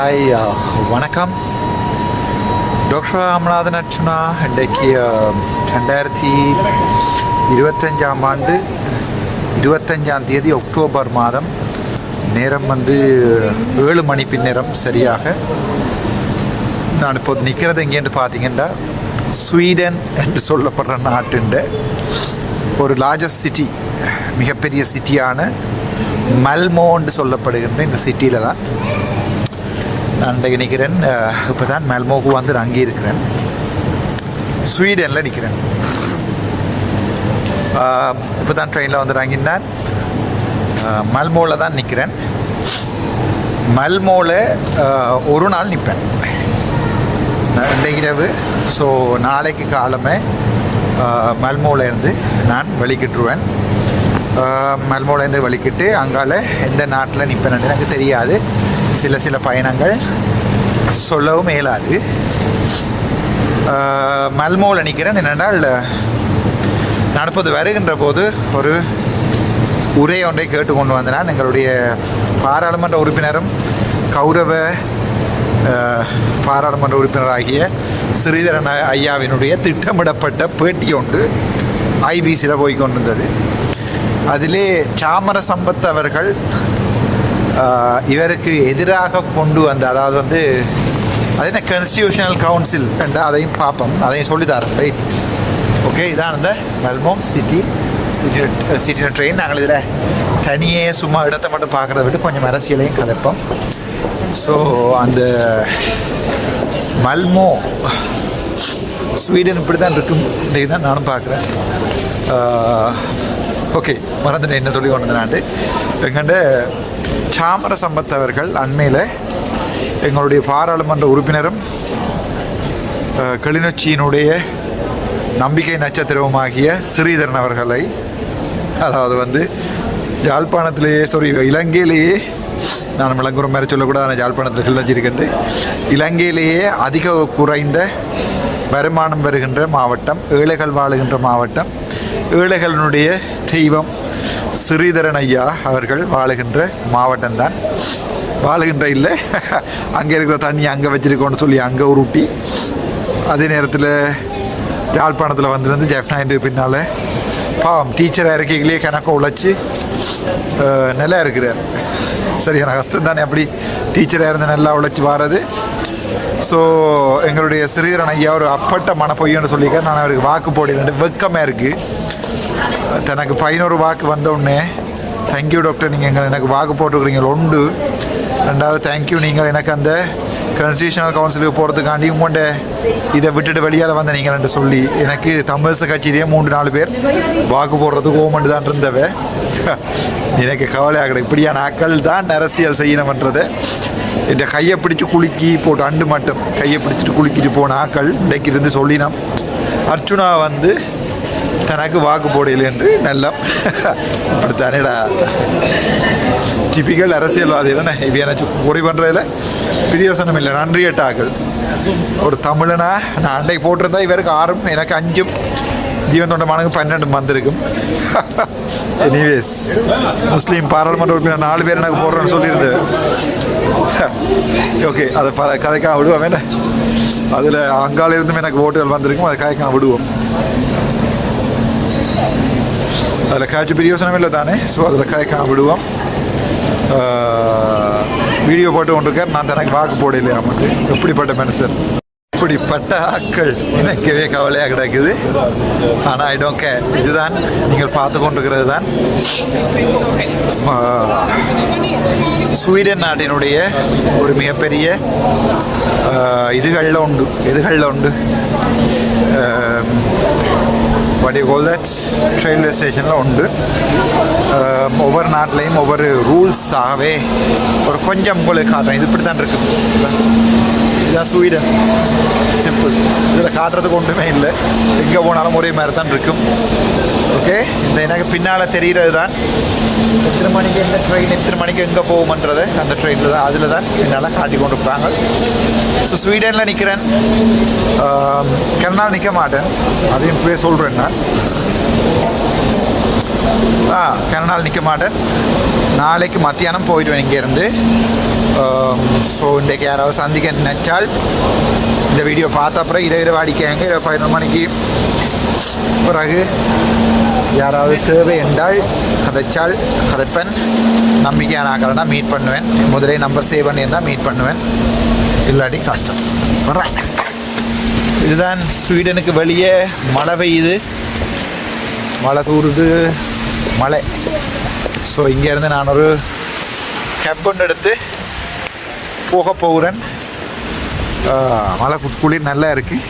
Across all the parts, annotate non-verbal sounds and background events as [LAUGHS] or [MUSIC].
Hi uh, வணக்கம். Doctor Ramanathan Archuna இன்றைக்கு uh, ரெண்டாயிரத்தி இருபத்தஞ்சாம் ஆண்டு இருபத்தஞ்சாம் தேதி அக்டோபர் மாதம். நேரம் வந்து ஏழு மணி பின்னேரம் சரியாக. நான் இப்போது நிற்கிறது எங்கேன்னு பார்த்தீங்கன்னா ஸ்வீடன் என்று சொல்லப்படுற நாட்டுண்ட ஒரு லார்ஜஸ்ட் சிட்டி மிகப்பெரிய சிட்டியான மல்மோன்னு சொல்லப்படுகின்ற இந்த சிட்டியில் தான். நான் நிற்கிறேன் இப்போ தான் மெல்மோக்கு வந்து நான் அங்கே இருக்கிறேன். ஸ்வீடனில் நிற்கிறேன் இப்போ தான் ட்ரெயினில் வந்து இறங்கினான் மல்மோவில் தான் நிற்கிறேன் மல்மோவில் ஒரு நாள் நிற்பேன் இரவு. ஸோ நாளைக்கு காலமே மல்மோவில் இருந்து நான் வலிக்கிட்டுருவேன் மல்மோலேருந்து வலிக்கிட்டு அங்கால எந்த நாட்டில் நிற்பேன் எனக்கு தெரியாது. சில சில பயணங்கள் சொல்லவும் இயலாது. மல்மோவில் நிற்கிறேன் என்னென்றால் நடப்பது வருகின்ற போது ஒரு உரை ஒன்றை கேட்டுக்கொண்டு வந்தனால் எங்களுடைய பாராளுமன்ற உறுப்பினரும் கௌரவ பாராளுமன்ற உறுப்பினராகிய ஸ்ரீதரன் ஐயாவினுடைய திட்டமிடப்பட்ட பேட்டி ஒன்று ஐபிசியில் போய் கொண்டிருந்தது. அதிலே சாமர சம்பத் அவர்கள் இவருக்கு எதிராக கொண்டு வந்த அதாவது வந்து அது என்ன கன்ஸ்டியூஷனல் கவுன்சில் என்ற அதையும் பார்ப்போம். அதையும் சொல்லித்தாரேன் ரைட் ஓகே இதான் அந்த மெல்மோம் சிட்டி சிட்டின ட்ரெயின் நாங்கள் இதில் தனியே சும்மா இடத்தை மட்டும் பார்க்குறத விட்டு கொஞ்சம் அரசியலையும் கதைப்போம். ஸோ அந்த மல்மோ ஸ்வீடன் இப்படி தான் இருக்கும். இன்றைக்கு தான் நானும் பார்க்குறேன். ஓகே மறந்துட்டேன் என்ன சொல்லி கொண்டு நான். எங்கண்ட சாமர சம்பத் அவர்கள் அண்மையில் எங்களுடைய பாராளுமன்ற உறுப்பினரும் கிளிநொச்சியினுடைய நம்பிக்கை நட்சத்திரமாகிய ஸ்ரீதரன் அவர்களை அதாவது வந்து யாழ்ப்பாணத்திலேயே சாரி இலங்கையிலேயே நான் விளங்குற மாதிரி சொல்லக்கூடாது ஆனால் யாழ்ப்பாணத்தில் கிளஞ்சிருக்கின்றேன் இலங்கையிலேயே அதிக குறைந்த வருமானம் வருகின்ற மாவட்டம் ஏழைகள் வாழுகின்ற மாவட்டம் ஏழைகளினுடைய தெய்வம் ஸ்ரீதரன் ஐயா அவர்கள் வாழுகின்ற மாவட்டம்தான். வாழுகின்ற இல்லை. அங்கே இருக்கிற தண்ணி அங்கே வச்சிருக்கோன்னு சொல்லி அங்கே உருட்டி அதே நேரத்தில் யாழ்ப்பாணத்தில் வந்திருந்து ஜெஃப்னாயிட்டு பின்னால் பாவம் டீச்சராக இருக்கைகளே கணக்கை உழைச்சி நல்லா இருக்கிறார். சரியான கஷ்டம் தானே அப்படி டீச்சராக இருந்து நல்லா உழைச்சி வாரது. ஸோ எங்களுடைய ஸ்ரீதரன் ஐயா ஒரு அப்பட்ட மன சொல்லியிருக்கேன் நான் அவருக்கு வாக்கு போடல வெக்கமாக இருக்குது தனக்கு பதினோரு வாக்கு வந்தோடனே தேங்க்யூ டாக்டர் நீங்கள் எங்கள் எனக்கு வாக்கு போட்டுக்கிறீங்க ஒன்று ரெண்டாவது தேங்க்யூ நீங்கள் எனக்கு அந்த கன்ஸ்டியூஷனல் கவுன்சிலுக்கு போகிறதுக்காண்டி உங்கள்கிட்ட இதை விட்டுட்டு வெளியால் வந்த நீங்கள் சொல்லி எனக்கு தமிழிசை கட்சியிலேயே மூன்று நாலு பேர் வாக்கு போடுறதுக்கு ஓமண்டு தான் இருந்தவ. எனக்கு கவலை ஆகிடும் இப்படியான ஆக்கள் தான் அரசியல் செய்யணுமன்றது இந்த கையை பிடிச்சி குலுக்கி போட்டு அண்டு மட்டும் கையை பிடிச்சிட்டு குலுக்கிட்டு போன ஆக்கள் இன்றைக்கு இருந்து சொல்லினோம். அர்ச்சுனா வந்து தனக்கு வாக்கு போடையில் என்று நல்லா இப்படித்தானேடா டிபிக்கல் அரசியல்வாதி தானே இது எனக்கு உரை பண்ணுறதுல பிரியோசனம் இல்லை நன்றி எட்டாக்கள் ஒரு தமிழனா நான் அன்றைக்கு போட்டிருந்தா இவருக்கு ஆறும் எனக்கு அஞ்சும் ஜீவன் தொண்டமானுக்கு பன்னெண்டு வந்திருக்கும் எனிவேஸ் முஸ்லீம் பாராளுமன்ற உறுப்பினர் நாலு பேர் எனக்கு போடுறேன்னு சொல்லியிருந்து ஓகே அதை ப கதைக்காக விடுவோம் என்ன அதில் அங்காலிருந்தும் எனக்கு ஓட்டுகள் வந்திருக்கும் அதை கதைக்காக விடுவோம் அதில் காய்ச்சி பிரியோசனம் இல்லை தானே ஸோ அதில் கதைக்காக விடுவோம் வீடியோ போட்டு கொண்டிருக்கார் நான் தனக்கு வாக்கு போடலையா மட்டும் எப்படிப்பட்ட மனுஷன் இப்படிப்பட்ட ஆட்கள் நினைக்கவே கவலையாக கிடக்குது ஆனால் ஐ டோன்ட் கேர் இதுதான் நீங்கள் பார்த்து கொண்டிருக்கிறது தான் ஸ்வீடன் நாட்டினுடைய ஒரு மிகப்பெரிய இதுகளில் உண்டு எதுகளில் உண்டு what you call that railway ஸ்டேஷனில் உண்டு. Um, ஒவ்வொரு நாட்டிலையும் ஒவ்வொரு ரூல்ஸாகவே ஒரு கொஞ்சம் உங்களுக்கு காட்டுறேன் இது இப்படி தான் இருக்கு. இதுதான் ஸ்வீடன் சிம்பிள் இதில் காட்டுறதுக்கு ஒன்றுமே இல்லை எங்கே போனாலும் ஒரே மாதிரி தான் இருக்கும் ஓகே இந்த எனக்கு பின்னால் தெரிகிறது தான் எத்தனை மணிக்கு எந்த ட்ரெயின் எத்தனை மணிக்கு எங்கே போகுமன்றதை அந்த ட்ரெயினில் தான் அதில் தான் என்னால் காட்டி கொண்டு ஸோ ஸ்வீடனில் நிற்கிறேன் கண்ணால் நிற்க மாட்டேன் அதையும் போய் சொல்கிறேன் நான் ஆ கனடால் நிற்க மாட்டேன் நாளைக்கு மத்தியானம் போயிடுவேன் இங்கேருந்து ஸோ இன்றைக்கு யாராவது சந்திக்க நினைச்சால் இந்த வீடியோ பார்த்த அப்புறம் இரவு இதை வாடிக்காங்க இரவு பதினொரு மணிக்கு பிறகு யாராவது தேவை என்றால் கதைச்சால் கதைப்பேன். நம்பிக்கையான ஆக்கலனா மீட் பண்ணுவேன். முதலே நம்பர் சேவ் பண்ணியிருந்தால் மீட் பண்ணுவேன். இல்லாட்டி கஷ்டம். வர்றேன் இதுதான் ஸ்வீடனுக்கு வெளியே மழை பெய்யுது. மழை தூருது. மழை. ஸோ இங்கேருந்து நான் ஒரு கேப் ஒன்று எடுத்து போக போகிறேன். மழை குளிர் நல்லா இருக்குது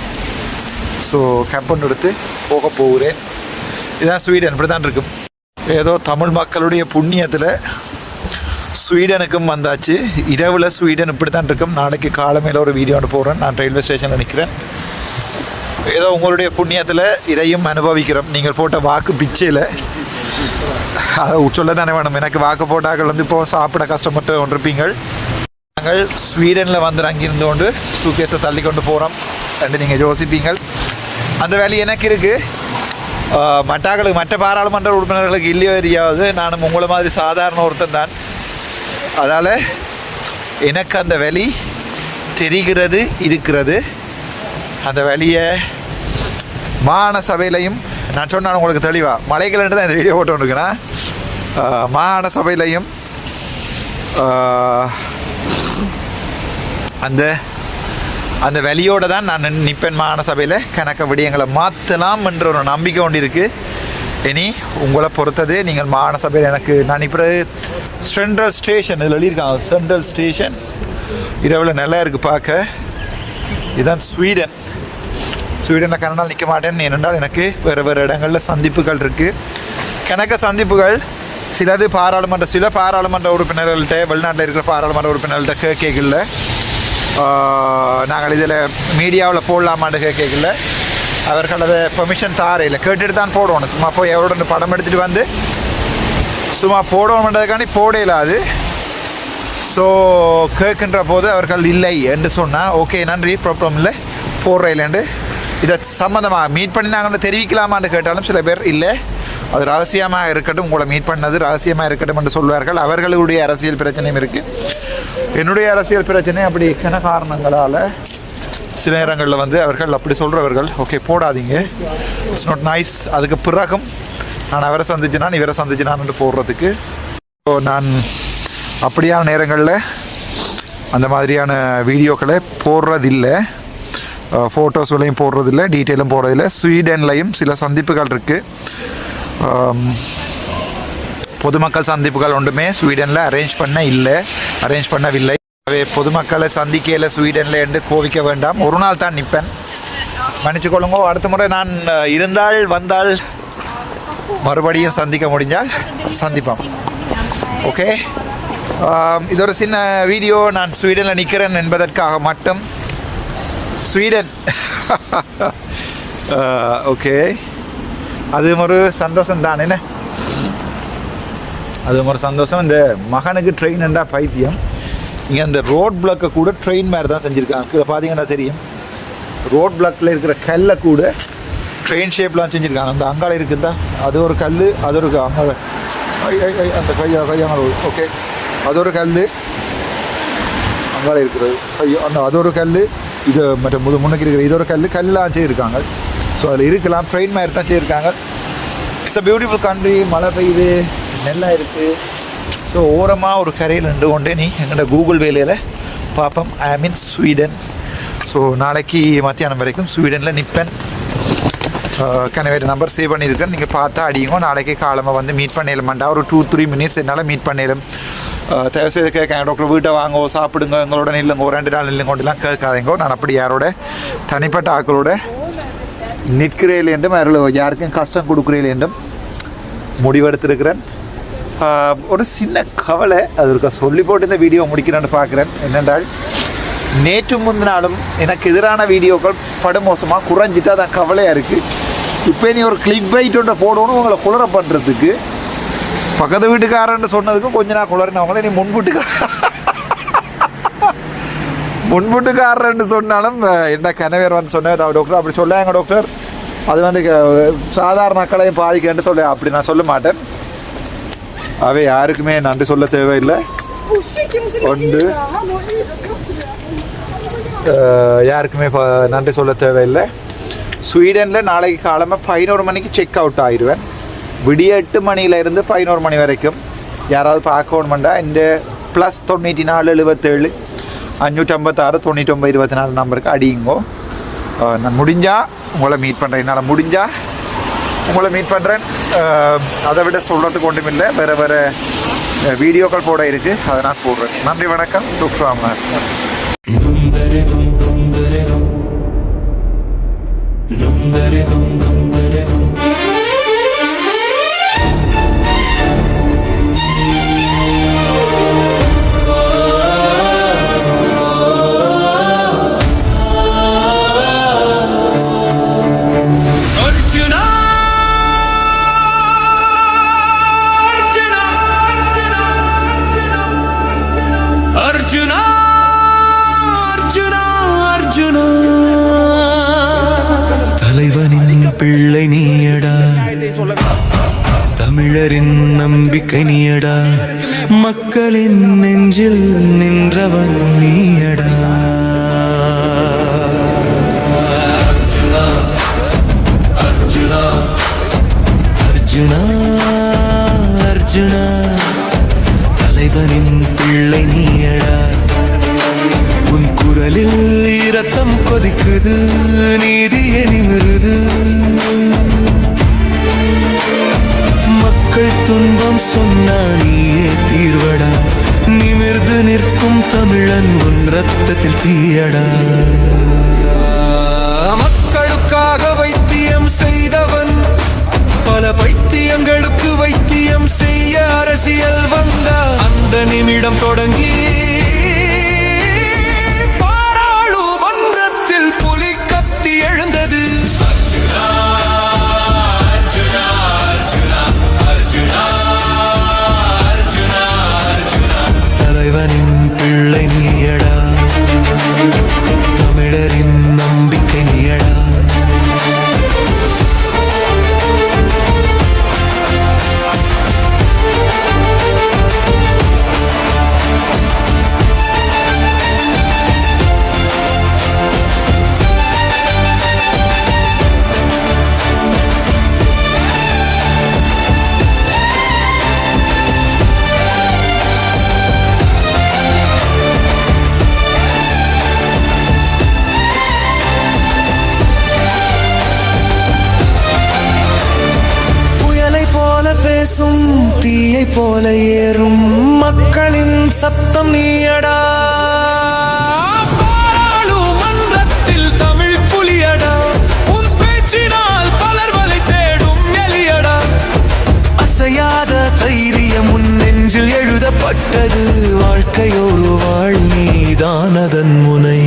ஸோ கேப் எடுத்து போக போகிறேன். இதுதான் ஸ்வீடன் இப்படி தான் இருக்கும். ஏதோ தமிழ் மக்களுடைய புண்ணியத்தில் ஸ்வீடனுக்கும் வந்தாச்சு. இரவில் ஸ்வீடன் இப்படி தான் இருக்கும். நாளைக்கு காலமையில் ஒரு வீடியோ ஒன்று போகிறேன் நான் ரயில்வே ஸ்டேஷனில் நிற்கிறேன் ஏதோ உங்களுடைய புண்ணியத்தில் இதையும் அனுபவிக்கிறோம். நீங்கள் போட்ட வாக்கு பிச்சையில். அதை சொல்ல தானே வேணும். எனக்கு வாக்கு போட்டாக்கள் வந்து இப்போ சாப்பிட கஷ்டப்பட்டு கொண்டிருப்பீங்கள். நாங்கள் ஸ்வீடனில் வந்து அங்கிருந்து கொண்டு சூக்கேஸை தள்ளி கொண்டு போகிறோம் ரெண்டு நீங்கள் யோசிப்பீங்கள். அந்த வேலை எனக்கு இருக்குது மற்றாக்களுக்கு மற்ற பாராளுமன்ற உறுப்பினர்களுக்கு இல்லையோ தெரியாது. நானும் உங்களை மாதிரி சாதாரண ஒருத்தன் தான். அதால் எனக்கு அந்த வழி தெரிகிறது இருக்கிறது. அந்த வழியை மாகாண சபையிலையும் நான் சொன்னேன் உங்களுக்கு தெளிவாக மலைகள் தான் இந்த வீடியோ போட்டு வந்துருக்கிறேன் மாகாண சபையிலையும் அந்த அந்த வெளியோடு தான் நான் நிற்பேன் நிப்பேன் மாகாண சபையில் கணக்க விடயங்களை மாற்றலாம் என்ற ஒரு நம்பிக்கை ஒன்று இருக்குது இனி உங்களை பொறுத்தது நீங்கள் மாகாண சபையில் எனக்கு நான் இப்போ சென்ட்ரல் ஸ்டேஷன் இதில் எழுதியிருக்காங்க. சென்ட்ரல் ஸ்டேஷன் இரவில் நல்லா இருக்குது பார்க்க. இதுதான் ஸ்வீடன் ஸ்வீடனில் கனடால் நிற்க மாட்டேன் ஏனென்றால் எனக்கு வேறு வேறு இடங்களில் சந்திப்புகள் இருக்குது கணக்க சந்திப்புகள் சிலது பாராளுமன்ற சில பாராளுமன்ற உறுப்பினர்கள்ட்ட வெளிநாட்டில் இருக்கிற பாராளுமன்ற உறுப்பினர்கள்ட்ட கேட்கல நாங்கள் இதில் மீடியாவில் போடலாமான்னு கேட்கல. அவர்கள் அதை பெர்மிஷன் தாரையில் கேட்டுட்டு தான் போடணும். சும்மா போய் எவரோட படம் எடுத்துகிட்டு வந்து சும்மா போடணுன்றதுக்காண்டி போட இல்லாது ஸோ கேட்கின்ற போது அவர்கள் இல்லை என்று சொன்னால் ஓகே நன்றி ப்ராப்ளம் இல்லை. போடுற இல்லைண்டு. இதை சம்மந்தமாக மீட் பண்ணி நாங்கள் தெரிவிக்கலாமான்னு கேட்டாலும் சில பேர் இல்லை. அது ரகசியமாக இருக்கட்டும் உங்களை மீட் பண்ணது ரகசியமாக இருக்கட்டும் என்று சொல்வார்கள். அவர்களுடைய அரசியல் பிரச்சனையும் இருக்குது என்னுடைய அரசியல் பிரச்சனை அப்படி கன காரணங்களால் சில நேரங்களில் வந்து அவர்கள் அப்படி சொல்கிறவர்கள் ஓகே போடாதீங்க. இட்ஸ் நாட் நைஸ் அதுக்கு பிறகும் நான் அவரை சந்திச்சினான் இவரை சந்திச்சினான்னு போடுறதுக்கு. ஸோ நான் அப்படியான நேரங்களில் அந்த மாதிரியான வீடியோக்களை போடுறதில்லை. ஃபோட்டோஸ்களையும் போடுறதில்ல டீட்டெயிலும் போடுறதில்லை. ஸ்வீடன்லையும் சில சந்திப்புகள் இருக்குது பொதுமக்கள் சந்திப்புகள் ஒன்றுமே ஸ்வீடனில் அரேஞ்ச் பண்ண இல்லை. அரேஞ்ச் பண்ணவில்லை. எனவே பொதுமக்களை சந்திக்கையில் ஸ்வீடனில் என்று கோவிக்க வேண்டாம். ஒரு நாள் தான் நிற்பேன். மன்னிச்சுக்கொள்ளுங்க அடுத்த முறை நான் இருந்தால் வந்தால் மறுபடியும் சந்திக்க முடிஞ்சால் சந்திப்போம். ஓகே? இது ஒரு சின்ன வீடியோ. நான் ஸ்வீடனில் நிற்கிறேன் என்பதற்காக மட்டும். ஸ்வீடன். [LAUGHS] ஓகே. அது ஒரு சந்தோஷம் தான் என்ன? அது ஒரு சந்தோஷம். இந்த மகனுக்கு ட்ரெயின் என்றால் பைத்தியம். இங்கே அந்த ரோட் பிளாக்கை கூட ட்ரெயின் மாதிரி தான் செஞ்சுருக்காங்க. இதை பார்த்தீங்கன்னா தெரியும். ரோட் பிளாக்கில் இருக்கிற கல்லை கூட ட்ரெயின் ஷேப்லாம் செஞ்சுருக்காங்க. அந்த அங்காள இருக்குதா? அது ஒரு கல் அது ஒரு அங்கே அந்த கையா கையாங்கல் ஓகே அது ஒரு கல் அங்காள இருக்கிறது. ஐயோ அந்த அது ஒரு கல் இது மற்ற முது முன்னுக்கு இருக்கிற இது ஒரு கல் கல்லாம் செய்யிருக்காங்க ஸோ அதில் இருக்கலாம். ட்ரெயின் மாதிரி தான் செய்யிருக்காங்க இட்ஸ் அ பியூட்டிஃபுல் கண்ட்ரி மழை பெய்யுது. நெல்லாக இருக்குது ஸோ ஓரமாக ஒரு கரையில் நின்று கொண்டே நீ எங்களோட கூகுள் வேலையில் பார்ப்போம் ஐ மீன் ஸ்வீடன் ஸோ நாளைக்கு மத்தியானம் வரைக்கும் ஸ்வீடனில் நிற்பேன் கனவேட நம்பர் சேவ் பண்ணியிருக்கேன். நீங்கள் பார்த்தா அடியுங்க. நாளைக்கு காலமாக வந்து மீட் பண்ணிடலாமாண்டா. ஒரு டூ த்ரீ மினிட்ஸ் என்னால் மீட் பண்ணிடும் தயவு செய்து கேட்க டாக்டர் வீட்டை வாங்கோ சாப்பிடுங்க. எங்களோட நில்லுங்க ஒரு ரெண்டு நாள் நில்லுங்க கொண்டுலாம் கேட்காதீங்கோ. நான் அப்படி யாரோட தனிப்பட்ட ஆக்களோட நிற்கிறேன் என்றும் அதில் யாருக்கும் கஷ்டம் கொடுக்குறேன் என்றும் முடிவெடுத்திருக்கிறேன். ஒரு சின்ன கவலை அது இருக்க சொல்லி போட்டு இந்த வீடியோ முடிக்கிறேன்னு பார்க்குறேன். என்னென்றால் நேற்று முந்தினாலும் எனக்கு எதிரான வீடியோக்கள் படுமோசமாக குறைஞ்சிட்டு அதான் கவலையாக இருக்குது இப்போ நீ ஒரு கிளிக் பைட் ஒன்று போடணும் உங்களை குளிர பண்ணுறதுக்கு பக்கத்து வீட்டுக்காரன்னு சொன்னதுக்கும் கொஞ்ச நாள் குளறினவங்களே நீ முன்வீட்டுக்கார முன்வீட்டுக்காரன்னு சொன்னாலும் என்ன கனவேர் வந்து சொன்னேன் டாக்டர் அப்படி சொல்லாங்க டாக்டர் அது வந்து சாதாரண மக்களையும் பாதிக்கன்னு சொல்ல. அப்படி நான் சொல்ல மாட்டேன். அவை யாருக்குமே நன்றி சொல்ல தேவையில்லை. ஒன்று யாருக்குமே நன்றி சொல்ல தேவையில்லை. ஸ்வீடனில் நாளைக்கு காலமாக பதினோரு மணிக்கு செக் அவுட் ஆயிடுவேன். விடிய எட்டு மணியிலேருந்து பதினோரு மணி வரைக்கும். யாராவது பார்க்கணுமெண்டா இந்த ப்ளஸ் தொண்ணூற்றி நாலு எழுபத்தேழு அஞ்சூற்றம்பத்தாறு தொண்ணூற்றொம்பது இருபத்தி நாலு நம்பருக்கு அடியுங்கோ நான் முடிஞ்சால் உங்களை மீட் பண்ணுறேன் என்னால் முடிஞ்சால் உங்களை மீட் பண்ணுறேன் அதை விட சொல்கிறதுக்கு ஒன்றும் இல்லை வேறு வேறு வீடியோக்கள் போட இருக்குது அதை நான் போடுறேன் நன்றி வணக்கம் டுக்ராம் அர்ஜுனா அர்ஜுனா அர்ஜுனா அர்ஜுனா. தலைவனின் பிள்ளை நீயடா. தமிழரின் நம்பிக்கை நீயடா. மக்களின் நெஞ்சில் நின்றவன் நீயடா. அர்ஜுனா அர்ஜுனா தலைவனின் பிள்ளை நீயடா. உன் குரலில் இரத்தம் கொதிக்குது நீதி எனிமிருது மக்கள் துன்பம் சொன்னா நீயே தீர்வடா. நிமிர்ந்து நிற்கும் தமிழன் உன் ரத்தத்தில் தீயடா. பல பைத்தியங்களுக்கு வைத்தியம் செய்ய அரசியல் வந்த அந்த நிமிடம் தொடங்கி பேசும் தீயை போல ஏறும் மக்களின் சத்தம் நீயடா. எழுதப்பட்டது. வாழ்க்கையோரு வாழ் நீதான் அதன் முனை.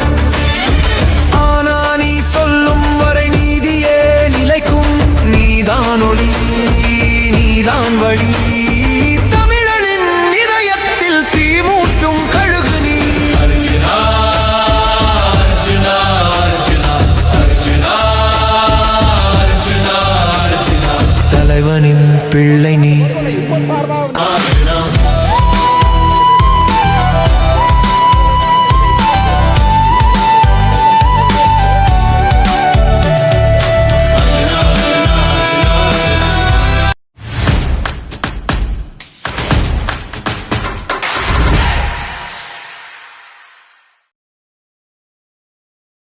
நீதான் ஒளி நீதான் வழி. தமிழனின் இதயத்தில் தீ மூட்டும் கழுகு நீ. தலைவனின் பிள்ளை நீ.